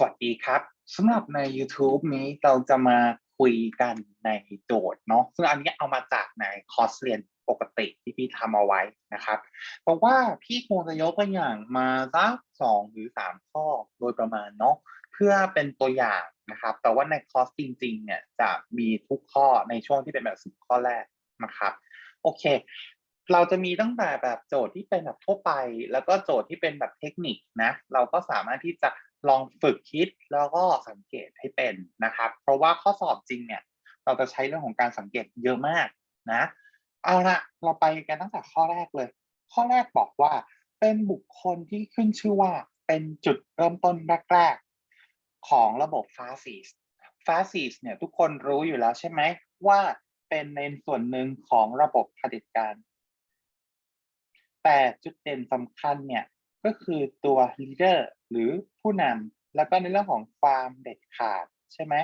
สวัสดีครับสำหรับใน YouTube นี้เราจะมาคุยกันในโจทย์เนาะซึ่งอันนี้เอามาจากในคอร์สเรียนปกติที่พี่ทำเอาไว้นะครับเพราะว่าพี่คงจะยกตัวอย่างมาสักสองหรือสามข้อโดยประมาณเนาะเพื่อเป็นตัวอย่างนะครับ แต่ว่าในคอร์สจริง ๆ เนี่ยจะมีทุกข้อในช่วงที่เป็นแบบสิบข้อแรกนะครับ โอเค เราจะมีตั้งแต่แบบโจทย์ที่เป็นแบบทั่วไป แล้วก็โจทย์ที่เป็นแบบเทคนิคนะ เราก็สามารถที่จะ ลองฝึกคิดแล้วก็สังเกตให้เป็นนะครับ เพราะว่าข้อสอบจริงเนี่ย เราจะใช้เรื่องของการสังเกตเยอะมากนะ เอาละเราไปกันตั้งแต่ข้อแรกเลย ข้อแรกบอกว่าเป็นบุคคลที่ขึ้นชื่อว่าเป็นจุดเริ่มต้นแรกๆของระบบฟาซิสฟาซิสเนี่ยทุกคนรู้อยู่แล้วใช่ไหมว่าเป็นในส่วนหนึ่งของระบบเผด็จการ แต่จุดเด่นสำคัญเนี่ย ก็คือตัว leader หรือผู้นำแล้วก็ในเรื่องของความเด็ดขาดใช่ไหม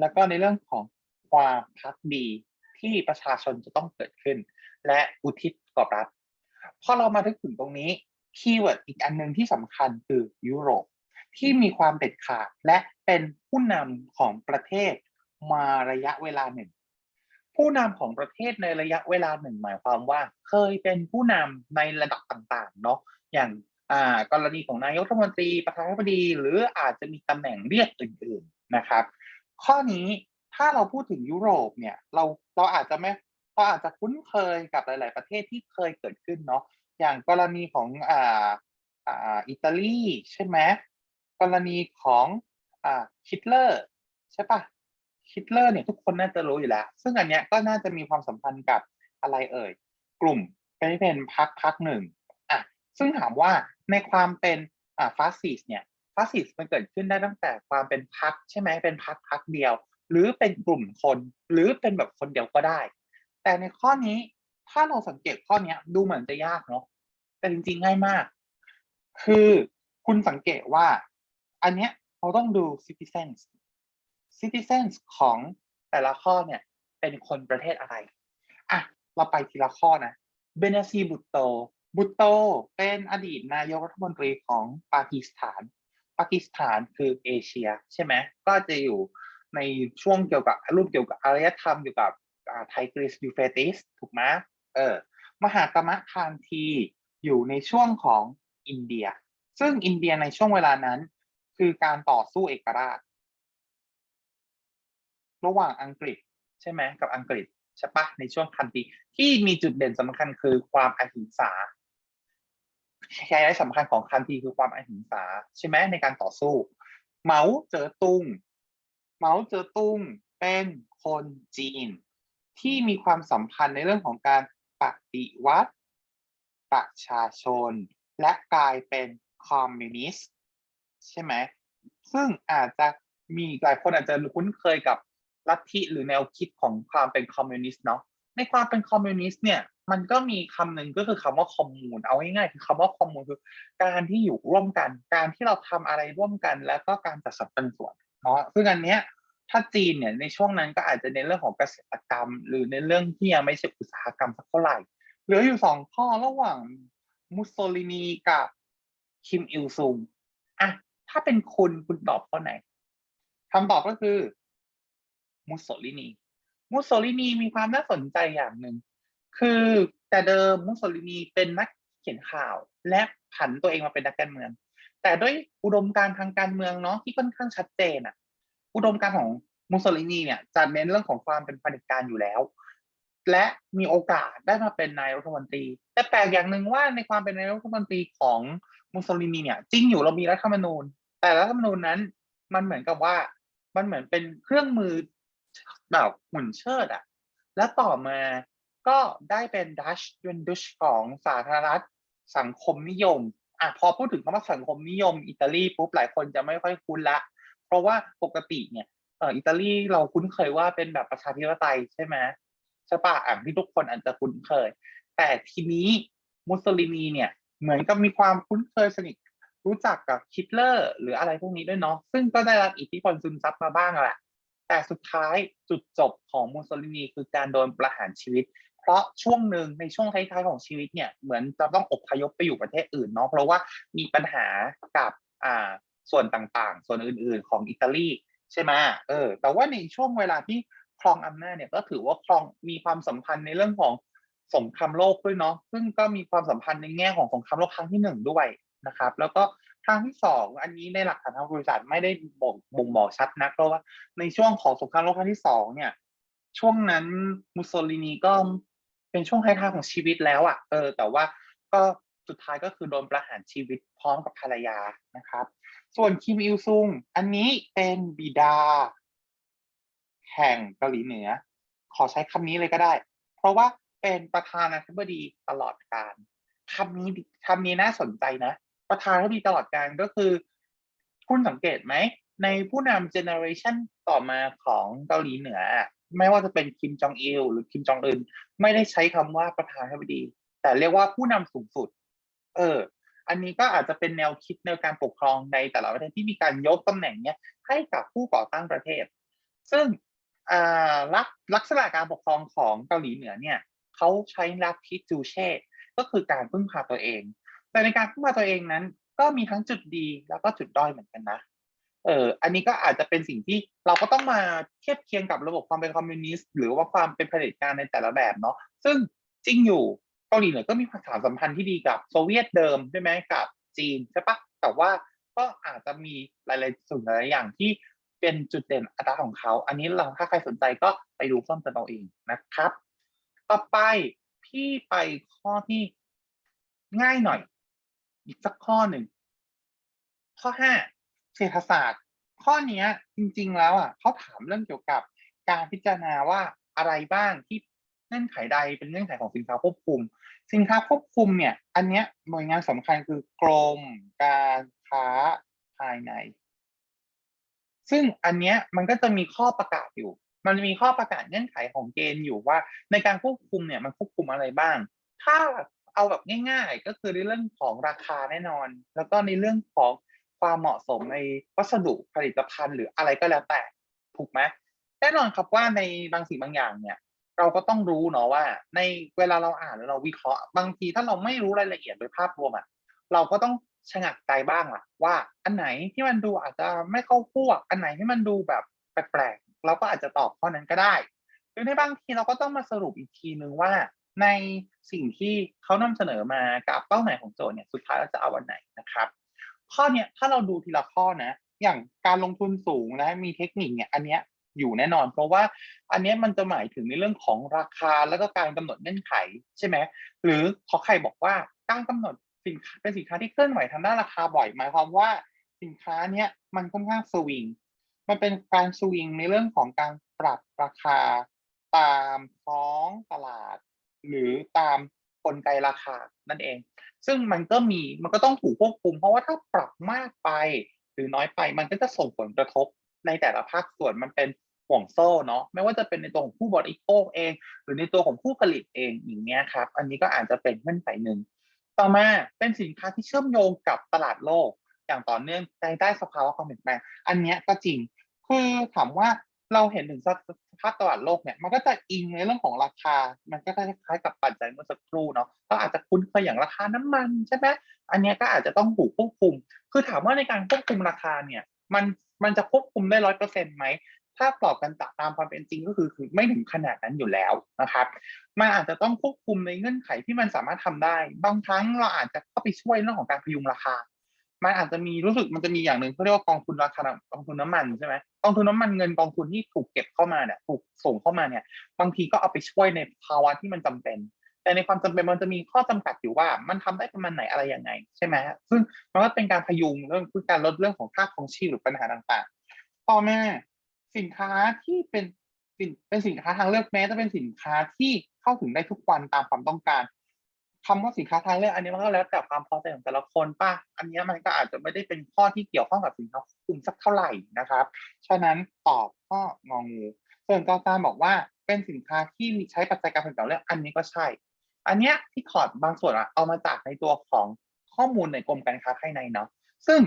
แล้วก็ในเรื่องของความพักดีที่ประชาชนจะต้องเกิดขึ้น และอุทิศต่อรัฐพอเรามาถึงตรงนี้คีย์เวิร์ดอีกอันหนึ่งที่สำคัญคือยุโรปที่มีความเด็ดขาดและเป็นผู้นำของประเทศมาระยะเวลาหนึ่ง ผู้นำของประเทศในระยะเวลาหนึ่ง หมายความว่าเคยเป็นผู้นำในระดับต่างๆเนาะอย่าง อ่ากรณีของนายกรัฐมนตรีประธานาธิบดีหรืออาจจะมีตำแหน่งเรียกอื่น ๆนะครับ ข้อนี้ถ้าเราพูดถึงยุโรปเนี่ยเราเราอาจจะไม่เราอาจจะคุ้นเคยกับหลาย ๆ ประเทศที่เคยเกิดขึ้นเนาะอย่างกรณีของอ่าอ่าอิตาลีใช่ไหมกรณีของอ่าฮิตเลอร์ใช่ปะฮิตเลอร์เนี่ยทุกคนน่าจะรู้อยู่แล้ว ซึ่งอันเนี้ยก็น่าจะมีความสัมพันธ์กับอะไรเอ่ย กลุ่มเป็นเป็นพักพักหนึ่ง ซึ่งถามว่าในความเป็นอ่าฟาสซิสเนี่ยฟาสซิสมันเกิดขึ้นได้ตั้งแต่ความเป็นพักใช่ไหมเป็นพักพักเดียว หรือเป็นกลุ่มคน หรือเป็นแบบคนเดียวก็ได้ แต่ในข้อนี้ถ้าเราสังเกตข้อนี้ดูเหมือนจะยากเนาะแต่จริงๆง่ายมาก คือคุณสังเกตว่า อันเนี้ยเราต้องดู citizens citizens ของแต่ละข้อเนี่ยเป็นคนประเทศอะไรอะเราไปทีละข้อนะเบเนซีบุตโต บุตโตเป็นอดีตนายกรัฐมนตรีของปากีสถาน ปากีสถานคือเอเชียใช่ไหมก็จะอยู่ในช่วงเกี่ยวกับรูปเกี่ยวกับอารยธรรมเกี่ยวกับไทกรีสยูเฟติสถูกไหมเออมหากรรมคานทีอยู่ในช่วงของอินเดีย ซึ่งอินเดียในช่วงเวลานั้น คือการต่อสู้เอกราช ระหว่างอังกฤษใช่ไหมกับอังกฤษใช่ปะในช่วงคันทีที่มีจุดเด่นสำคัญคือความอหิงสา ไฮไลท์สำคัญของคันทีคือความอหิงสาใช่ไหมในการต่อสู้เหมาเจ๋อตุงเหมาเจ๋อตุงเป็นคนจีน ที่มีความสัมพันธ์ในเรื่องของการปฏิวัติประชาชน และกลายเป็นคอมมิวนิสต์ใช่ไหมซึ่งอาจจะมีหลายคนอาจจะคุ้นเคยกับลัทธิหรือแนวคิดของความเป็นคอมมิวนิสต์เนาะ ในความเป็นคอมมิวนิสต์เนี่ยมันก็มีคำหนึ่งก็คือคำว่าคอมมูนเอาง่ายๆคือคำว่าคอมมูนคือ การที่อยู่ร่วมกัน การที่เราทำอะไรร่วมกัน แล้วก็การจัดสรรปันส่วนเนาะซึ่งอันเนี้ยถ้าจีนเนี่ยในช่วงนั้นก็อาจจะในเรื่องของเกษตรกรรม หรือในเรื่องที่ยังไม่ใช่อุตสาหกรรมสักเท่าไหร่เหลืออยู่สองข้อระหว่างมุสโซลินีกับคิมอิลซุงอะถ้าเป็นคุณคุณตอบข้อไหนคำตอบก็คือมุสโซลินี มุสโซลินีมีความน่าสนใจอย่างหนึ่ง คือแต่เดิมมุสโซลินีเป็นนักเขียนข่าวและผันตัวเองมาเป็นนักการเมือง แต่ด้วยอุดมการณ์ทางการเมืองเนาะที่ค่อนข้างชัดเจนอะอุดมการณ์ของมุสโซลินีเนี่ยจะเน้นเรื่องของความเป็นเผด็จการอยู่แล้ว และมีโอกาสได้มาเป็นนายรัฐมนตรี แต่แปลกอย่างหนึ่งว่าในความเป็นนายรัฐมนตรีของมุสโซลินีเนี่ยจริงอยู่เรามีรัฐธรรมนูญ แต่รัฐธรรมนูญนั้นมันเหมือนกับว่ามันเหมือนเป็นเครื่องมือ แบบหุ่นเชิดอะแล้วต่อมาก็ได้เป็นดัชยนดุชของสาธารณรัฐสังคมนิยมอะพอพูดถึงคำว่าสังคมนิยมอิตาลีปุ๊บหลายคนจะไม่ค่อยคุ้นละ เพราะว่าปกติเนี่ยเอออิตาลีเราคุ้นเคยว่าเป็นแบบประชาธิปไตยใช่ไหมใช่ปะอะที่ทุกคนอาจจะคุ้นเคย แต่ทีนี้มุสลินีเนี่ยเหมือนกับมีความคุ้นเคยสนิทรู้จักกับฮิตเลอร์ หรืออะไรพวกนี้ด้วยเนาะซึ่งก็ได้รับอิทธิพลซึมซับมาบ้างแหละ แต่สุดท้ายจุดจบของมุสโซลินีคือการโดนประหารชีวิต เพราะช่วงหนึ่งในช่วงท้ายๆของชีวิตเนี่ยเหมือนจะต้องอพยพไปอยู่ประเทศอื่นเนาะเพราะว่ามีปัญหากับอ่าส่วนต่างๆ ส่วนอื่น ๆ ของอิตาลีใช่ไหมเออ แต่ว่าในช่วงเวลาที่ครองอำนาจเนี่ยก็ถือว่าครองมีความสัมพันธ์ในเรื่องของสงครามโลกด้วยเนาะซึ่งก็มีความสัมพันธ์ในแง่ของสงครามโลกครั้งที่หนึ่งด้วยนะครับ แล้วก็ ครั้งที่สองอันนี้ในหลักฐานทางประวัติศาสตร์ไม่ได้บอกบ่งบอกชัดนักเพราะว่าในช่วงของสงครามโลกครั้งที่สองเนี่ย ช่วงนั้นมุสโสลินีก็เป็นช่วงท้ายๆของชีวิตแล้วอะ่ะ เออ แต่ว่าก็สุดท้ายก็คือโดนประหารชีวิตพร้อมกับภรรยานะครับ ส่วนคิมอิลซุงอันนี้เป็นบิดา แห่งเกาหลีเหนือ ขอใช้คำนี้เลยก็ได้ เพราะว่าเป็นประธานาธิบดีตลอดการคำนี้คำนี้น่าสนใจนะ ประธานาธิบดีตลอดการก็คือ คุณสังเกตไหม ในผู้นำเจเนอเรชันต่อมาของเกาหลีเหนือ ไม่ว่าจะเป็นคิมจองอิลหรือคิมจองอึนไม่ได้ใช้คำว่าประธานาธิบดี แต่เรียกว่าผู้นำสูงสุด เออ อันนี้ก็อาจจะเป็นแนวคิดในการปกครองในแต่ละประเทศที่มีการยกตำแหน่งเนี้ยให้กับผู้ก่อตั้งประเทศ ซึ่งอ่าลักลักษณะการปกครองของเกาหลีเหนือเนี่ยเขาใช้ลัทธิจูเช่ก็คือการพึ่งพาตัวเอง แต่ในการพึ่งพาตัวเองนั้น ก็มีทั้งจุดดีแล้วก็จุดด้อยเหมือนกันนะ เออ อันนี้ก็อาจจะเป็นสิ่งที่เราก็ต้องมาเทียบเคียงกับระบบความเป็นคอมมิวนิสต์หรือว่าความเป็นเผด็จการในแต่ละแบบเนาะ ซึ่งจริงอยู่เกาหลีเหนือก็มีความสัมพันธ์ที่ดีกับโซเวียตเดิมใช่ไหมกับจีนใช่ปะแต่ว่าก็อาจจะมีหลายๆสิ่งหลายอย่างที่เป็นจุดเด่นอัตลักษณ์ของเขา อันนี้เราถ้าใครสนใจก็ไปดูเพิ่มเติมเอาเองนะครับ ต่อไปพี่ไปข้อที่ง่ายหน่อย อีกสักข้อหนึ่ง ข้อห้าเศรษฐศาสตร์ ข้อเนี้ยจริง ๆ แล้วอะเขาถามเรื่องเกี่ยวกับการพิจารณาว่าอะไรบ้างที่เงื่อนไขใดเป็นเงื่อนไขของสินค้าควบคุม สินค้าควบคุมเนี่ย อันเนี้ยหน่วยงานสำคัญคือกรมการค้าภายใน ซึ่งอันเนี้ยมันก็จะมีข้อประกาศอยู่ มันมีข้อประกาศเงื่อนไขของเกณฑ์อยู่ว่า ในการควบคุมเนี่ยมันควบคุมอะไรบ้าง ถ้า เอาแบบง่าย ๆ ก็คือในเรื่องของราคาแน่นอน แล้วก็ในเรื่องของความเหมาะสมในวัสดุผลิตภัณฑ์หรืออะไรก็แล้วแต่ถูกไหมแน่นอนครับว่าในบางสิ่งบางอย่างเนี่ย เราก็ต้องรู้เนาะว่า ในเวลาเราอ่านหรือเราวิเคราะห์บางทีถ้าเราไม่รู้รายละเอียดโดยภาพรวมอะเราก็ต้องชะงักใจบ้างล่ะ ว่าอันไหนที่มันดูอาจจะไม่เข้าพวก อันไหนที่มันดูแบบแปลกๆเราก็อาจจะตอบข้อนั้นก็ได้หรือในบางทีเราก็ต้องมาสรุปอีกทีนึงว่า ในสิ่งที่เขานำเสนอมากับเป้าหมายของโจทย์เนี่ยสุดท้ายเราจะเอาวันไหนนะครับ ข้อเนี้ยถ้าเราดูทีละข้อนะ อย่างการลงทุนสูงและมีเทคนิคเนี่ยอันเนี้ยอยู่แน่นอน เพราะว่าอันเนี้ยมันจะหมายถึงในเรื่องของราคาแล้วก็การกำหนดเงื่อนไขใช่ไหมหรือขอใครบอกว่าการกำหนดสินค้าเป็นสินค้าที่เคลื่อนไหวทางด้านราคาบ่อยหมายความว่าสินค้าเนี้ยมันค่อนข้างสวิงมันเป็นการสวิงในเรื่องของการปรับราคาตามท้องตลาด หรือตามกลไกราคานั่นเอง ซึ่งมันก็มีมันก็ต้องถูกควบคุม เพราะว่าถ้าปรับมากไป หรือน้อยไปมันก็จะส่งผลกระทบในแต่ละภาคส่วนมันเป็นห่วงโซ่เนาะไม่ว่าจะเป็นในตัวของผู้บริโภคเอง หรือในตัวของผู้ผลิตเองอย่างเงี้ยครับ อันนี้ก็อาจจะเป็นเงื่อนไขหนึ่งต่อมาเป็นสินค้าที่เชื่อมโยงกับตลาดโลก อย่างต่อเนื่องในได้สภาวะความเปลี่ยนแปลงอันเนี้ยก็จริงคือถามว่าเราเห็นถึงส ภาพตลาดโลกเนี่ยมันก็จะอิงในเรื่องของราคา มันก็คล้ายๆกับปัจจัยเมื่อสักครู่เนาะก็อาจจะคุ้นเคยอย่างราคาน้ำมันใช่ไหมอันเนี้ยก็อาจจะต้องถูกควบคุม คือถามว่าในการควบคุมราคาเนี่ย มันมันจะควบคุมได้ร้อยเปอร์เซ็นต์ไหมถ้าตอบกันตามความเป็นจริงก็คือคือไม่ถึงขนาดนั้นอยู่แล้วนะครับ มันอาจจะต้องควบคุมในเงื่อนไขที่มันสามารถทำได้ บางครั้งเราอาจจะเข้าไปช่วยเรื่องของการพยุงราคา มันอาจจะมีรู้สึกมันจะมีอย่างหนึ่งเขาเรียกว่ากองทุนราคากองทุนน้ำมันใช่ไหมกองทุนน้ำมันเงินกองทุนที่ถูกเก็บเข้ามาเนี่ยถูกส่งเข้ามาเนี่ย บางทีก็เอาไปช่วยในภาวะที่มันจำเป็น แต่ในความจำเป็นมันจะมีข้อจำกัดอยู่ว่ามันทำได้ประมาณไหนอะไรยังไงใช่ไหมซึ่งมันก็เป็นการพยุงเรื่องคือการลดเรื่องของค่าครองชีพหรือปัญหาต่างๆต่อมาสินค้าที่เป็นสินเป็นสินค้าทางเลือกแม้จะเป็นสินค้าที่เข้าถึงได้ทุกวันตามความต้องการ คำว่าสินค้าทางเลือกอันนี้มันก็แล้วแต่ความพอใจของแต่ละคนป่ะ อันนี้มันก็อาจจะไม่ได้เป็นข้อที่เกี่ยวข้องกับสินค้าควบคุมสักเท่าไหร่นะครับ ฉะนั้นตอบข้ององูส่วนกอกาบอกว่าเป็นสินค้าที่มีใช้ปัจจัยการผลิตต่อเลือกอันนี้ก็ใช่ อันเนี้ยที่ถอดบางส่วนอะเอามาจากในตัวของข้อมูลในกรมการค้าภายในเนาะ ซึ่ง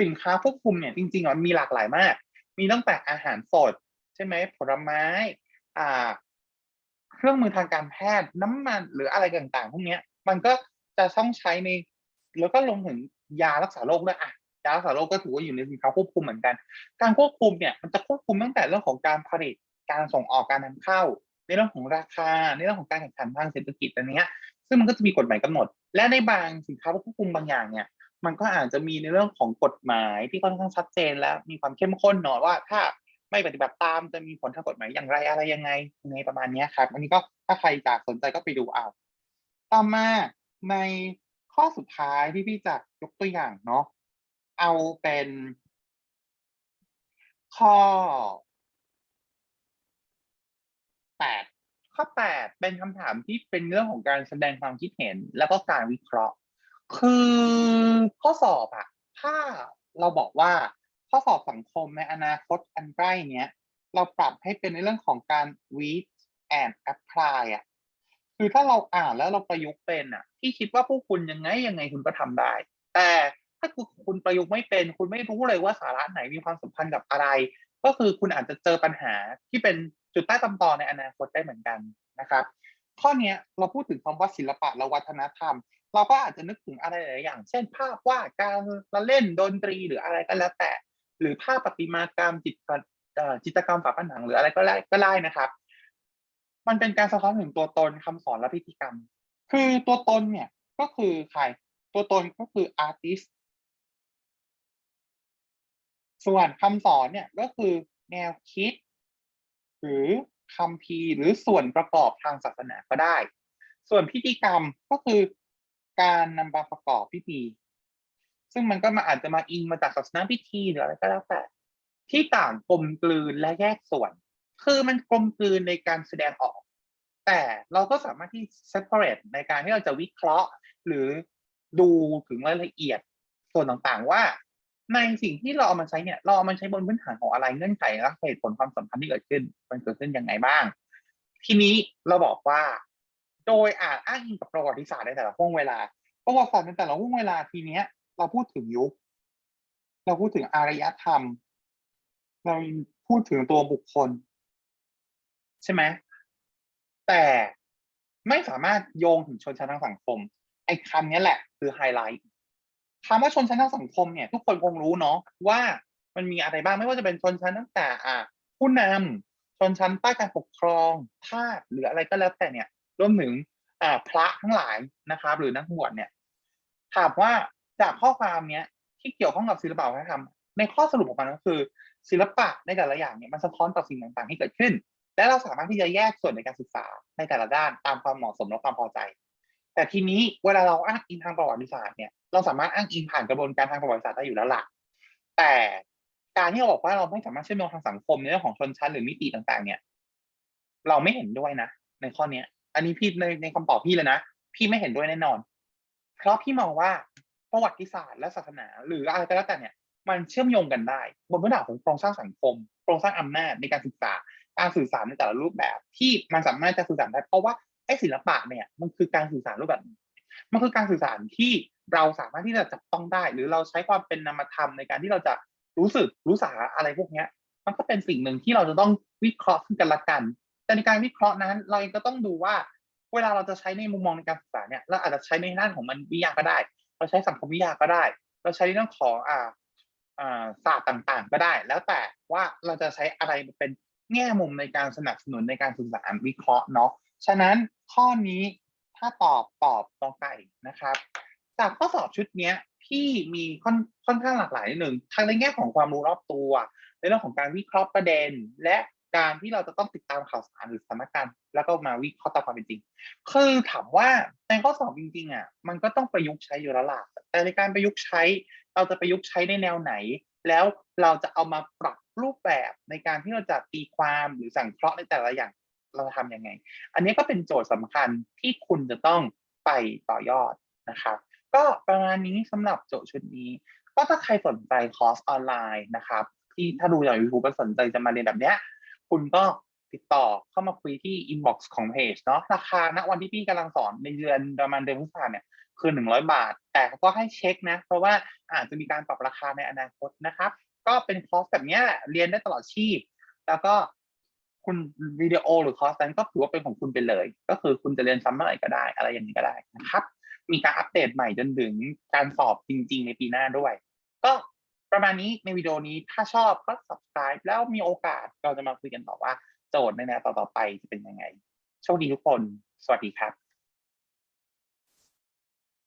สินค้าควบคุมเนี่ยจริงๆอะมีหลากหลายมาก มีตั้งแต่อาหารสดใช่ไหมผลไม้อ่า เครื่องมือทางการแพทย์น้ำมันหรืออะไรต่างๆพวกนี้มันก็จะต้องใช้ใน แล้วก็ลงถึงยารักษาโรคด้วยอะยารักษาโรคก็ถือว่าอยู่ในสินค้าควบคุมเหมือนกัน การควบคุมเนี่ยมันจะควบคุมตั้งแต่เรื่องของการผลิตการส่งออกการนำเข้า ในเรื่องของราคาในเรื่องของการแข่งขันทางเศรษฐกิจอันเนี้ยซึ่งมันก็จะมีกฎหมายกำหนด และในบางสินค้าควบคุมบางอย่างเนี่ยมันก็อาจจะมีในเรื่องของกฎหมายที่ค่อนข้างชัดเจนและมีความเข้มข้นหน่อยว่าถ้า ไม่ปฏิบัติตามจะมีผลทางกฎหมายอย่างไรอะไรยังไงยังไงประมาณนี้ครับ อันนี้ก็ถ้าใครจะสนใจก็ไปดูเอาต่อมาในข้อสุดท้ายที่พี่จะยกตัวอย่างเนาะเอาเป็น ข้อแปดข้อแปดเป็นคำถามที่เป็นเรื่องของการแสดงความคิดเห็น แล้วก็การวิเคราะห์ คือข้อสอบอะถ้าเราบอกว่า ข้อสอบสังคมในอนาคตอันใกล้เนี้ย เราปรับให้เป็นในเรื่องของการ read and apply อะคือถ้าเราอ่านแล้วเราประยุกต์เป็นอะที่คิดว่าพวกคุณยังไงยังไงคุณก็ทำได้ แต่ถ้าคุณคุณประยุกต์ไม่เป็น คุณไม่รู้เลยว่าสาระไหนมีความสัมพันธ์กับอะไร ก็คือคุณอาจจะเจอปัญหาที่เป็นจุดใต้ตำตอในอนาคตได้เหมือนกันนะครับ ข้อนี้เราพูดถึงคำว่าศิลปะและวัฒนธรรม เราก็อาจจะนึกถึงอะไรหลายอย่าง เช่น ภาพวาดการละเล่นดนตรีหรืออะไรก็แล้วแต่ หรือภาพประติมากรรมจิตจิตกรรมฝาผนังหรืออะไรก็ได้ก็ได้นะครับ มันเป็นการสะท้อนถึงตัวตนคำสอนและพิธีกรรม คือตัวตนเนี่ยก็คือใคร ตัวตนก็คือ artist ส่วนคำสอนเนี่ยก็คือแนวคิด หรือคำพีหรือส่วนประกอบทางศาสนาก็ได้ ส่วนพิธีกรรมก็คือการนำมาประกอบพิธี ซึ่งมันก็มาอาจจะมาอิงมาจากศาสนาพิธีหรืออะไรก็แล้วแต่ ที่ต่างกลมกลืนและแยกส่วน คือมันกลมกลืนในการแสดงออก แต่เราก็สามารถที่ separate ในการที่เราจะวิเคราะห์ หรือดูถึงรายละเอียดส่วนต่างๆ ว่าในสิ่งที่เราเอามาใช้เนี่ย เราเอามาใช้บนพื้นฐานของอะไรเงื่อนไขและเหตุผลความสัมพันธ์ที่เกิดขึ้น มันเกิดขึ้นยังไงบ้าง ทีนี้เราบอกว่า โดยอ่านอ้างอิงกับประวัติศาสตร์ในแต่ละห่วงเวลาประวัติศาสตร์ในแต่ละห่วงเวลาทีเนี้ย เราพูดถึงยุค เราพูดถึงอารยธรรม เราพูดถึงตัวบุคคล ใช่ไหมแต่ไม่สามารถโยงถึงชนชั้นทางสังคม ไอ้คำนี้แหละ คือไฮไลท์คำว่าชนชั้นทางสังคมเนี่ย ทุกคนคงรู้เนาะว่ามันมีอะไรบ้างไม่ว่าจะเป็นชนชั้นตั้งแต่ อ่าผู้นำชนชั้นใต้การปกครองทาสหรืออะไรก็แล้วแต่เนี่ยรวมถึงอ่าพระทั้งหลายนะครับ หรือนักบวชเนี่ย ถามว่า จากข้อความเนี้ยที่เกี่ยวข้องกับศิลปะวัฒนธรรมในข้อสรุปของมันก็คือ ศิลปะในแต่ละอย่างเนี่ยมันสะท้อนต่อสิ่งต่างๆที่เกิดขึ้น และเราสามารถที่จะแยกส่วนในการศึกษาในแต่ละด้านตามความเหมาะสมและความพอใจ แต่ทีนี้เวลาเราอ้างอิงทางประวัติศาสตร์เนี่ยเราสามารถอ้างอิงผ่านกระบวนการทางประวัติศาสตร์ได้อยู่แล้วล่ะแต่การที่เราบอกว่าเราไม่สามารถเชื่อมโยงทางสังคมในเรื่องของชนชั้นหรือมิติต่างๆ เนี่ย เราไม่เห็นด้วยนะ ในข้อเนี้ย อันนี้พี่ในในคำตอบพี่เลยนะพี่ไม่เห็นด้วยแน่นอน เพราะพี่มองว่า ประวัติศาสตร์และศาสนา หรืออะไรก็แล้วแต่เนี่ย มันเชื่อมโยงกันได้ บนพื้นฐานของโครงสร้างสังคมโครงสร้างอำนาจในการศึกษาการสื่อสารในแต่ละรูปแบบ ที่มันสามารถจะสื่อสารได้เพราะว่าไอ้ศิลปะเนี่ยมันคือการสื่อสารรูปแบบหนึ่งมันคือการสื่อสารที่เราสามารถที่จะจับต้องได้ หรือเราใช้ความเป็นนามธรรมในการที่เราจะรู้สึกรู้สาอะไรพวกเนี้ย มันก็เป็นสิ่งหนึ่งที่เราจะต้องวิเคราะห์ซึ่งกันและกัน แต่ในการวิเคราะห์นั้น เราเองก็ต้องดูว่า เวลาเราจะใช้ในมุมมองในการศึกษาเนี่ยเราอาจจะใช้ในด้านของมันวิทยาก็ได้ เราใช้สังคมวิทยาก็ได้ เราใช้ในเรื่องของอ่าอ่าศาสตร์ต่างๆ ก็ได้ แล้วแต่ว่าเราจะใช้อะไรเป็นแง่มุมในการสนับสนุนในการสื่อสารวิเคราะห์เนาะฉะนั้นข้อนี้ถ้าตอบตอบตองไก่นะครับ จากข้อสอบชุดเนี้ยพี่มีค่อนค่อนข้างหลากหลายนิดหนึ่งทั้งในแง่ของความรู้รอบตัว ในเรื่องของการวิเคราะห์ประเด็น และ การที่เราจะต้องติดตามข่าวสารหรือสถานการณ์แล้วก็มาวิเคราะห์ตามความเป็นจริง คือถามว่าในข้อสอบจริงๆอะมันก็ต้องประยุกต์ใช้อยู่แล้วล่ะแต่ในการประยุกต์ใช้ เราจะประยุกต์ใช้ในแนวไหน แล้วเราจะเอามาปรับรูปแบบในการที่เราจะตีความหรือสังเคราะห์ในแต่ละอย่างเราจะทำยังไง อันนี้ก็เป็นโจทย์สำคัญที่คุณจะต้องไปต่อยอดนะครับก็ประมาณนี้สำหรับโจทย์ชุดนี้ ก็ถ้าใครสนใจคอร์สออนไลน์นะครับที่ถ้าดูจาก YouTube แล้วสนใจจะมาเรียนแบบเนี้ย คุณก็ติดต่อเข้ามาคุยที่ inbox ของเพจเนาะราคาณวันที่พี่กำลังสอนในเดือนประมาณเดือนพฤษภาเนี่ยคือหนึ่งร้อยบาท แต่ก็ให้เช็คนะ เพราะว่าอาจจะมีการปรับราคาในอนาคตนะครับ ก็เป็นคอร์สแบบนี้แหละเรียนได้ตลอดชีพ แล้วก็คุณวิดีโอหรือคอร์สนั้นก็ถือว่าเป็นของคุณไปเลย ก็คือคุณจะเรียนซ้ำเมื่อไหร่ก็ได้ อะไรอย่างนี้ก็ได้นะครับ มีการอัปเดตใหม่จนถึงการสอบจริง ๆ ในปีหน้าด้วย ก็ ประมาณนี้ในวิดีโอนี้ถ้าชอบก็ subscribe แล้วมีโอกาสเราจะมาคุยกันต่อว่า โจทย์ในแนวต่อๆไปจะเป็นยังไง โชคดีทุกคน สวัสดีครับ